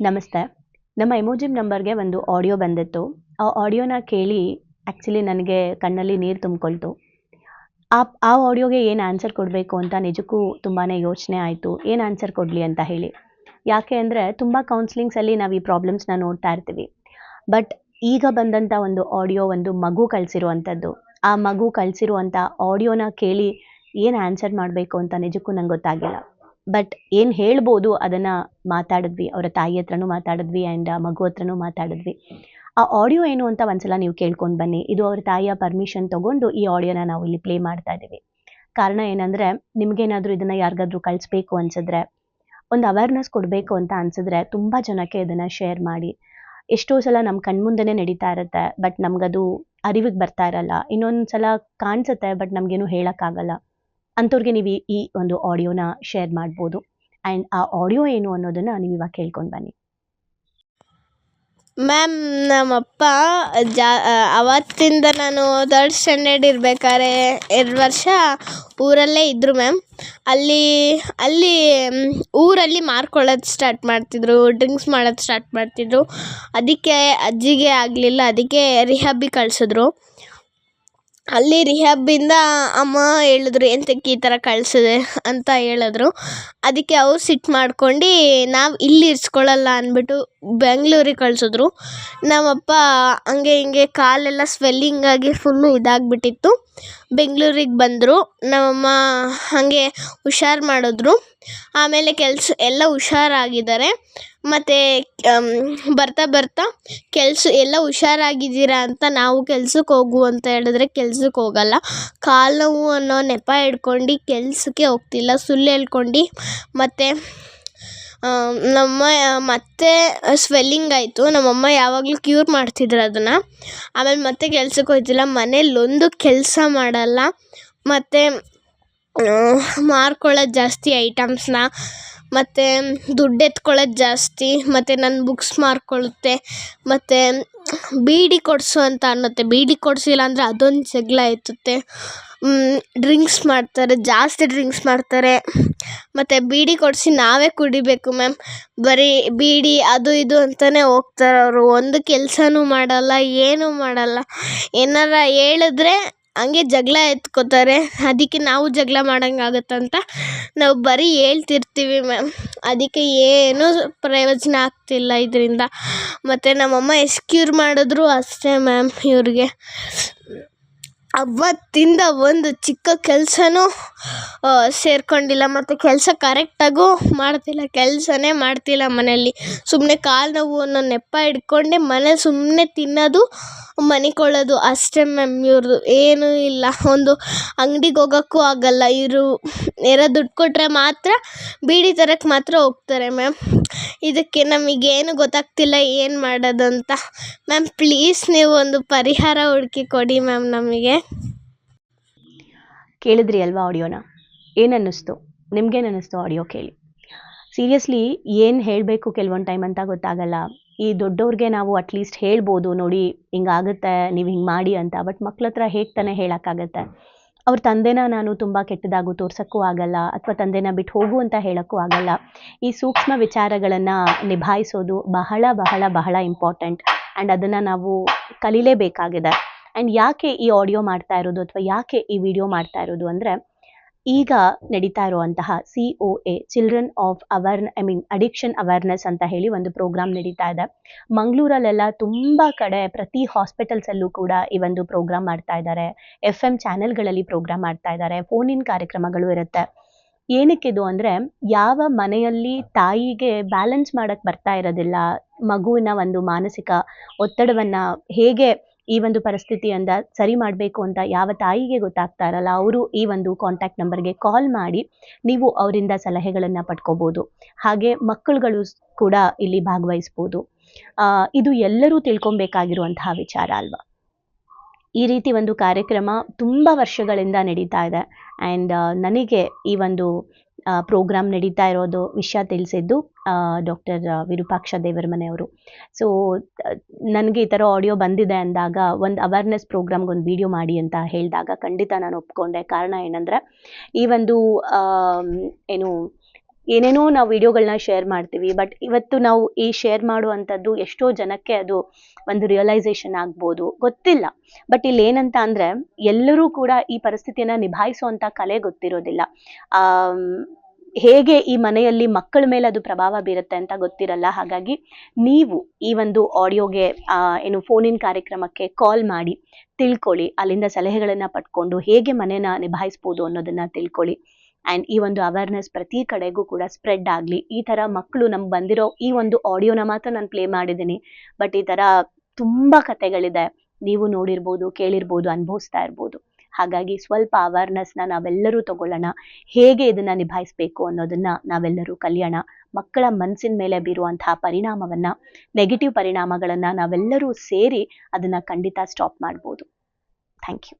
ನಮಸ್ತೆ. ನಮ್ಮ ಎಮೋಜಿಮ್ ನಂಬರ್ಗೆ ಒಂದು ಆಡಿಯೋ ಬಂದಿತ್ತು. ಆ ಆಡಿಯೋನ ಕೇಳಿ ಆ್ಯಕ್ಚುಲಿ ನನಗೆ ಕಣ್ಣಲ್ಲಿ ನೀರು ತುಂಬಿಕೊಳ್ತು. ಆ ಆ ಆಡಿಯೋಗೆ ಏನು ಆನ್ಸರ್ ಕೊಡಬೇಕು ಅಂತ ನಿಜಕ್ಕೂ ತುಂಬಾ ಯೋಚನೆ ಆಯಿತು. ಏನು ಆನ್ಸರ್ ಕೊಡಲಿ ಅಂತ ಹೇಳಿ. ಯಾಕೆ ಅಂದರೆ ತುಂಬ ಕೌನ್ಸಿಲಿಂಗ್ಸಲ್ಲಿ ನಾವು ಈ ಪ್ರಾಬ್ಲಮ್ಸ್ನ ನೋಡ್ತಾ ಇರ್ತೀವಿ. ಬಟ್ ಈಗ ಬಂದಂಥ ಒಂದು ಆಡಿಯೋ ಒಂದು ಮಗು ಕಳಿಸಿರುವಂಥದ್ದು ಆ ಮಗು ಕಳಿಸಿರುವಂಥ ಆಡಿಯೋನ ಕೇಳಿ ಏನು ಆನ್ಸರ್ ಮಾಡಬೇಕು ಅಂತ ನಿಜಕ್ಕೂ ನಂಗೆ ಗೊತ್ತಾಗಿಲ್ಲ. ಬಟ್ ಏನು ಹೇಳ್ಬೋದು ಅದನ್ನು ಮಾತಾಡಿದ್ವಿ, ಅವರ ತಾಯಿ ಹತ್ರನೂ ಮಾತಾಡಿದ್ವಿ ಆ್ಯಂಡ್ ಮಗು ಹತ್ರನೂ ಮಾತಾಡಿದ್ವಿ. ಆ ಆಡಿಯೋ ಏನು ಅಂತ ಒಂದ್ಸಲ ನೀವು ಕೇಳ್ಕೊಂಡು ಬನ್ನಿ. ಇದು ಅವ್ರ ತಾಯಿಯ ಪರ್ಮಿಷನ್ ತಗೊಂಡು ಈ ಆಡಿಯೋನ ನಾವು ಇಲ್ಲಿ ಪ್ಲೇ ಮಾಡ್ತಾ ಇದ್ದೀವಿ. ಕಾರಣ ಏನಂದ್ರೆ, ನಿಮಗೇನಾದರೂ ಇದನ್ನ ಯಾರಿಗಾದ್ರೂ ಕಳಿಸ್ಬೇಕು ಅನ್ಸಿದ್ರೆ, ಒಂದು ಅವೇರ್ನೆಸ್ ಕೊಡಬೇಕು ಅಂತ ಅನ್ಸಿದ್ರೆ ತುಂಬ ಜನಕ್ಕೆ ಇದನ್ನು ಶೇರ್ ಮಾಡಿ. ಎಷ್ಟೋ ಸಲ ನಮ್ಮ ಕಣ್ಮುಂದೆನೇ ನಡೀತಾ ಇರುತ್ತೆ ಬಟ್ ನಮಗದು ಅರಿವಿಗೆ ಬರ್ತಾ ಇರಲ್ಲ. ಇನ್ನೊಂದ್ಸಲ ಕಾಣಿಸುತ್ತೆ ಬಟ್ ನಮಗೇನು ಹೇಳೋಕ್ಕಾಗಲ್ಲ. ಅಂಥವ್ರಿಗೆ ನೀವು ಈ- ಒಂದು ಆಡಿಯೋನ ಶೇರ್ ಮಾಡ್ಬೋದು. ಆ್ಯಂಡ್ ಆ ಆಡಿಯೋ ಏನು ಅನ್ನೋದನ್ನು ನೀವು ಇವಾಗ ಕೇಳ್ಕೊಂಡು ಬನ್ನಿ. ಮ್ಯಾಮ್ ನಮ್ಮಪ್ಪ ಜಾ ಅವತ್ತಿಂದ ನಾನು ತರ್ಡ್ ಸ್ಟ್ಯಾಂಡರ್ಡ್ ಇರ್ಬೇಕಾದ್ರೆ ಎರಡು ವರ್ಷ ಊರಲ್ಲೇ ಇದ್ದರು ಮ್ಯಾಮ್ ಅಲ್ಲಿ ಅಲ್ಲಿ ಊರಲ್ಲಿ ಮಾರ್ಕೊಳ್ಳೋದು ಸ್ಟಾರ್ಟ್ ಮಾಡ್ತಿದ್ರು ಡ್ರಿಂಕ್ಸ್ ಮಾಡೋದು ಸ್ಟಾರ್ಟ್ ಮಾಡ್ತಿದ್ರು. ಅದಕ್ಕೆ ಅಜ್ಜಿಗೆ ಆಗಲಿಲ್ಲ, ಅದಕ್ಕೆ ರಿಹಾಬಿ ಕಳಿಸಿದ್ರು. ಅಲ್ಲಿ ರಿಹ್ಯಾಬಿಂದ ಅಮ್ಮ ಹೇಳಿದ್ರು ಎಂತಕ್ಕೆ ಈ ಥರ ಕಳ್ಸಿದೆ? ಅಂತ ಹೇಳಿದ್ರು. ಅದಕ್ಕೆ ಅವ್ರು ಸಿಟ್ಟು ಮಾಡ್ಕೊಂಡು, ನಾವು ಇಲ್ಲಿ ಇರಿಸ್ಕೊಳ್ಳಲ್ಲ ಅಂದ್ಬಿಟ್ಟು ಬೆಂಗ್ಳೂರಿಗೆ ಕಳಿಸಿದ್ರು. ನಮ್ಮಪ್ಪ ಹಂಗೆ ಹಿಂಗೆ ಕಾಲೆಲ್ಲ ಸ್ವೆಲ್ಲಿಂಗ್ ಆಗಿ ಫುಲ್ಲು ಇದಾಗ್ಬಿಟ್ಟಿತ್ತು. ಬೆಂಗ್ಳೂರಿಗೆ ಬಂದರು. ನಮ್ಮಮ್ಮ ಹಾಗೆ ಹುಷಾರು ಮಾಡಿದ್ರು. ಆಮೇಲೆ ಕೆಲಸ, ಎಲ್ಲ ಹುಷಾರಾಗಿದ್ದಾರೆ. ಮತ್ತು ಬರ್ತಾ ಬರ್ತಾ ಕೆಲಸ, ಎಲ್ಲ ಹುಷಾರಾಗಿದ್ದೀರಾ ಅಂತ ನಾವು ಕೆಲ್ಸಕ್ಕೆ ಹೋಗು ಅಂತ ಹೇಳಿದ್ರೆ ಕೆಲ್ಸಕ್ಕೆ ಹೋಗಲ್ಲ. ಕಾಲು ನೋವು ಅನ್ನೋ ನೆಪ ಹಿಡ್ಕೊಂಡು ಕೆಲಸಕ್ಕೆ ಹೋಗ್ತಿಲ್ಲ. ಸುಳ್ಳು ಹೇಳ್ಕೊಂಡು ಮತ್ತು ನಮ್ಮ, ಮತ್ತೆ ಸ್ವೆಲ್ಲಿಂಗ್ ಆಯಿತು. ನಮ್ಮಮ್ಮ ಯಾವಾಗಲೂ ಕ್ಯೂರ್ ಮಾಡ್ತಿದ್ರು ಅದನ್ನು. ಆಮೇಲೆ ಮತ್ತೆ ಕೆಲ್ಸಕ್ಕೆ ಹೋಯ್ತಿಲ್ಲ. ಮನೇಲಿ ಒಂದು ಕೆಲಸ ಮಾಡಲ್ಲ. ಮತ್ತು ಮಾರ್ಕೊಳ್ಳೋದು ಜಾಸ್ತಿ ಐಟಮ್ಸ್ನ ಮತ್ತು, ದುಡ್ಡು ಎತ್ಕೊಳ್ಳೋದು ಜಾಸ್ತಿ. ಮತ್ತು ನನ್ನ ಬುಕ್ಸ್ ಮಾರ್ಕೊಳ್ಳುತ್ತೆ. ಮತ್ತು ಬೀಡಿ ಕೊಡಿಸು ಅಂತ ಅನ್ನುತ್ತೆ. ಬೀಡಿ ಕೊಡಿಸಿಲ್ಲ ಅಂದರೆ ಅದೊಂದು ಜಗಳ ಎತ್ತುತ್ತೆ. ಡ್ರಿಂಕ್ಸ್ ಮಾಡ್ತಾರೆ, ಜಾಸ್ತಿ ಡ್ರಿಂಕ್ಸ್ ಮಾಡ್ತಾರೆ. ಮತ್ತು ಬೀಡಿ ಕೊಡಿಸಿ ನಾವೇ ಕುಡಿಬೇಕು ಮ್ಯಾಮ್ ಬರೀ ಬೀಡಿ ಅದು ಇದು ಅಂತಲೇ ಹೋಗ್ತಾರೆ ಅವರು ಒಂದು ಕೆಲಸನೂ ಮಾಡಲ್ಲ, ಏನೂ ಮಾಡಲ್ಲ. ಏನಾರ ಹೇಳಿದ್ರೆ ಹಂಗೆ ಜಗಳ ಎತ್ಕೋತಾರೆ. ಅದಕ್ಕೆ ನಾವು ಜಗಳ ಮಾಡಂಗಾಗತ್ತಂತ ನಾವು ಬರೀ ಹೇಳ್ತಿರ್ತೀವಿ ಮ್ಯಾಮ್. ಅದಕ್ಕೆ ಏನೂ ಪ್ರಯೋಜನ ಆಗ್ತಿಲ್ಲ ಇದರಿಂದ. ಮತ್ತು ನಮ್ಮಮ್ಮ ಎಷ್ಟು ಕ್ಯೂರ್ ಮಾಡಿದ್ರು ಅಷ್ಟೇ ಮ್ಯಾಮ್ ಇವ್ರಿಗೆ. ಅವತ್ತಿಂದ ಒಂದು ಚಿಕ್ಕ ಕೆಲಸನೂ ಸೇರ್ಕೊಂಡಿಲ್ಲ ಮತ್ತು ಕೆಲಸ ಕರೆಕ್ಟಾಗೂ ಮಾಡ್ತಿಲ್ಲ, ಕೆಲಸನೇ ಮಾಡ್ತಿಲ್ಲ ಮನೆಯಲ್ಲಿ. ಸುಮ್ಮನೆ ಕಾಲು ನೋವು ಅನ್ನೋ ನೆಪ ಇಟ್ಕೊಂಡೆ ಮನೆ ಸುಮ್ಮನೆ ತಿನ್ನೋದು, ಮನಿಕೊಳ್ಳೋದು ಅಷ್ಟೇ ಮ್ಯಾಮ್ ಇವ್ರದ್ದು ಏನೂ ಇಲ್ಲ. ಒಂದು ಅಂಗ್ಡಿಗೆ ಹೋಗೋಕ್ಕೂ ಆಗಲ್ಲ. ಇವರು ಏನೋ ದುಡ್ಡು ಕೊಟ್ಟರೆ ಮಾತ್ರ ಬೀಡಿ ತರಕ್ಕೆ ಮಾತ್ರ ಹೋಗ್ತಾರೆ ಮ್ಯಾಮ್. ಇದಕ್ಕೆ ನಮಗೇನು ಗೊತ್ತಾಗ್ತಿಲ್ಲ ಏನು ಮಾಡೋದು ಅಂತ ಮ್ಯಾಮ್, ಪ್ಲೀಸ್ ನೀವು ಒಂದು ಪರಿಹಾರ ಹುಡುಕಿ ಕೊಡಿ ಮ್ಯಾಮ್ ನಮಗೆ. ಕೇಳಿದ್ರಿ ಅಲ್ವಾ ಆಡಿಯೋನ? ಏನನ್ನಿಸ್ತು? ಅನ್ನಿಸ್ತು ನಿಮ್ಗೇನು ಅನ್ನಿಸ್ತು ಆಡಿಯೋ ಕೇಳಿ? ಸೀರಿಯಸ್ಲಿ ಏನು ಹೇಳಬೇಕು ಕೆಲವೊಂದು ಟೈಮ್ ಅಂತ ಗೊತ್ತಾಗಲ್ಲ. ಈ ದೊಡ್ಡವ್ರಿಗೆ ನಾವು ಅಟ್ಲೀಸ್ಟ್ ಹೇಳ್ಬೋದು, ನೋಡಿ, ಹಿಂಗಾಗುತ್ತೆ, ನೀವು ಹಿಂಗೆ ಮಾಡಿ ಅಂತ. ಬಟ್ ಮಕ್ಳ ಹತ್ರ ಹೇಗೆ ತಾನೇ ಹೇಳೋಕ್ಕಾಗತ್ತೆ? ಅವ್ರ ತಂದೆನ ನಾನು ತುಂಬ ಕೆಟ್ಟದಾಗೂ ತೋರ್ಸೋಕ್ಕೂ ಆಗಲ್ಲ ಅಥವಾ ತಂದೆನ ಬಿಟ್ಟು ಹೋಗು ಅಂತ ಹೇಳೋಕ್ಕೂ ಆಗಲ್ಲ. ಈ ಸೂಕ್ಷ್ಮ ವಿಚಾರಗಳನ್ನು ನಿಭಾಯಿಸೋದು ಬಹಳ ಬಹಳ ಬಹಳ ಇಂಪಾರ್ಟೆಂಟ್ ಆ್ಯಂಡ್ ಅದನ್ನು ನಾವು ಕಲಿಲೇಬೇಕಾಗಿದೆ. ಆ್ಯಂಡ್ ಯಾಕೆ ಈ ಆಡಿಯೋ ಮಾಡ್ತಾ ಇರೋದು ಅಥವಾ ಯಾಕೆ ಈ ವಿಡಿಯೋ ಮಾಡ್ತಾ ಇರೋದು ಅಂದರೆ ಈಗ ನಡೀತಾ ಇರುವಂತಹ C O A children of ಅವರ್ನ್ I mean addiction awareness ಅಂತ ಹೇಳಿ ಒಂದು ಪ್ರೋಗ್ರಾಮ್ ನಡೀತಾ ಇದೆ. ಮಂಗಳೂರಲ್ಲೆಲ್ಲ ತುಂಬ ಕಡೆ ಪ್ರತಿ ಹಾಸ್ಪಿಟಲ್ಸಲ್ಲೂ ಕೂಡ ಈ ಒಂದು ಪ್ರೋಗ್ರಾಮ್ ಮಾಡ್ತಾ ಇದ್ದಾರೆ. ಎಫ್ ಎಂ ಚಾನೆಲ್ಗಳಲ್ಲಿ ಪ್ರೋಗ್ರಾಮ್ ಮಾಡ್ತಾ ಇದ್ದಾರೆ. ಫೋನ್ ಇನ್ ಕಾರ್ಯಕ್ರಮಗಳು ಇರುತ್ತೆ. ಏನಕ್ಕಿದು ಅಂದರೆ, ಯಾವ ಮನೆಯಲ್ಲಿ ತಾಯಿಗೆ ಬ್ಯಾಲೆನ್ಸ್ ಮಾಡೋಕ್ಕೆ ಬರ್ತಾ ಇರೋದಿಲ್ಲ, ಮಗುವಿನ ಒಂದು ಮಾನಸಿಕ ಒತ್ತಡವನ್ನು ಹೇಗೆ ಈ ಒಂದು ಪರಿಸ್ಥಿತಿಯಿಂದ ಸರಿ ಮಾಡಬೇಕು ಅಂತ ಯಾವ ತಾಯಿಗೆ ಗೊತ್ತಾಗ್ತಾ ಇರಲ್ಲ ಅವರು ಈ ಒಂದು ಕಾಂಟ್ಯಾಕ್ಟ್ ನಂಬರ್ಗೆ ಕಾಲ್ ಮಾಡಿ ನೀವು ಅವರಿಂದ ಸಲಹೆಗಳನ್ನು ಪಡ್ಕೋಬೋದು. ಹಾಗೆ ಮಕ್ಕಳುಗಳು ಕೂಡ ಇಲ್ಲಿ ಭಾಗವಹಿಸ್ಬೋದು. ಇದು ಎಲ್ಲರೂ ತಿಳ್ಕೊಬೇಕಾಗಿರುವಂತಹ ವಿಚಾರ ಅಲ್ವಾ? ಈ ರೀತಿ ಒಂದು ಕಾರ್ಯಕ್ರಮ ತುಂಬ ವರ್ಷಗಳಿಂದ ನಡೀತಾ ಇದೆ. ಆ್ಯಂಡ್ ನನಗೆ ಈ ಒಂದು ಪ್ರೋಗ್ರಾಮ್ ನಡೀತಾ ಇರೋದು ವಿಷಯ ತಿಳಿಸಿದ್ದು ಡಾಕ್ಟರ್ ವಿರೂಪಾಕ್ಷ ದೇವರಮನೆಯವರು. ಸೊ ನನಗೆ ಈ ಥರ ಆಡಿಯೋ ಬಂದಿದೆ ಅಂದಾಗ, ಒಂದು ಅವೇರ್ನೆಸ್ ಪ್ರೋಗ್ರಾಮ್ಗೆ ಒಂದು ವಿಡಿಯೋ ಮಾಡಿ ಅಂತ ಹೇಳಿದಾಗ ಖಂಡಿತ ನಾನು ಒಪ್ಕೊಂಡೆ. ಕಾರಣ ಏನಂದರೆ, ಈ ಒಂದು ಏನು ಏನೇನೋ ನಾವು ವಿಡಿಯೋಗಳನ್ನ ಶೇರ್ ಮಾಡ್ತೀವಿ ಬಟ್ ಇವತ್ತು ನಾವು ಈ ಶೇರ್ ಮಾಡುವಂಥದ್ದು ಎಷ್ಟೋ ಜನಕ್ಕೆ ಅದು ಒಂದು ರಿಯಲೈಸೇಷನ್ ಆಗ್ಬೋದು, ಗೊತ್ತಿಲ್ಲ. ಬಟ್ ಇಲ್ಲಿ ಏನಂತ ಅಂದ್ರೆ, ಎಲ್ಲರೂ ಕೂಡ ಈ ಪರಿಸ್ಥಿತಿಯನ್ನ ನಿಭಾಯಿಸುವಂಥ ಕಲೆ ಗೊತ್ತಿರೋದಿಲ್ಲ. ಹೇಗೆ ಈ ಮನೆಯಲ್ಲಿ ಮಕ್ಕಳ ಮೇಲೆ ಅದು ಪ್ರಭಾವ ಬೀರುತ್ತೆ ಅಂತ ಗೊತ್ತಿರಲ್ಲ. ಹಾಗಾಗಿ ನೀವು ಈ ಒಂದು ಆಡಿಯೋಗೆ ಏನು ಫೋನಿನ ಕಾರ್ಯಕ್ರಮಕ್ಕೆ ಕಾಲ್ ಮಾಡಿ, ತಿಳ್ಕೊಳ್ಳಿ, ಅಲ್ಲಿಂದ ಸಲಹೆಗಳನ್ನು ಪಡ್ಕೊಂಡು ಹೇಗೆ ಮನೆನ ನಿಭಾಯಿಸ್ಬೋದು ಅನ್ನೋದನ್ನ ತಿಳ್ಕೊಳ್ಳಿ. ಆ್ಯಂಡ್ ಈ ಒಂದು ಅವೇರ್ನೆಸ್ ಪ್ರತಿ ಕಡೆಗೂ ಕೂಡ ಸ್ಪ್ರೆಡ್ ಆಗಲಿ. ಈ ಥರ ಮಕ್ಕಳು ನಮ್ಗೆ ಬಂದಿರೋ ಈ ಒಂದು ಆಡಿಯೋನ ಮಾತ್ರ ನಾನು ಪ್ಲೇ ಮಾಡಿದ್ದೀನಿ. ಬಟ್ ಈ ಥರ ತುಂಬ ಕತೆಗಳಿದೆ ನೀವು ನೋಡಿರ್ಬೋದು, ಕೇಳಿರ್ಬೋದು, ಅನುಭವಿಸ್ತಾ ಇರ್ಬೋದು. ಹಾಗಾಗಿ ಸ್ವಲ್ಪ ಅವೇರ್ನೆಸ್ನ ನಾವೆಲ್ಲರೂ ತಗೊಳ್ಳೋಣ. ಹೇಗೆ ಇದನ್ನು ನಿಭಾಯಿಸಬೇಕು ಅನ್ನೋದನ್ನು ನಾವೆಲ್ಲರೂ ಕಲಿಯೋಣ. ಮಕ್ಕಳ ಮನಸ್ಸಿನ ಮೇಲೆ ಬೀರುವಂತಹ ಪರಿಣಾಮವನ್ನು ನೆಗೆಟಿವ್ ಪರಿಣಾಮಗಳನ್ನು ನಾವೆಲ್ಲರೂ ಸೇರಿ ಅದನ್ನು ಖಂಡಿತ ಸ್ಟಾಪ್ ಮಾಡ್ಬೋದು. Thank you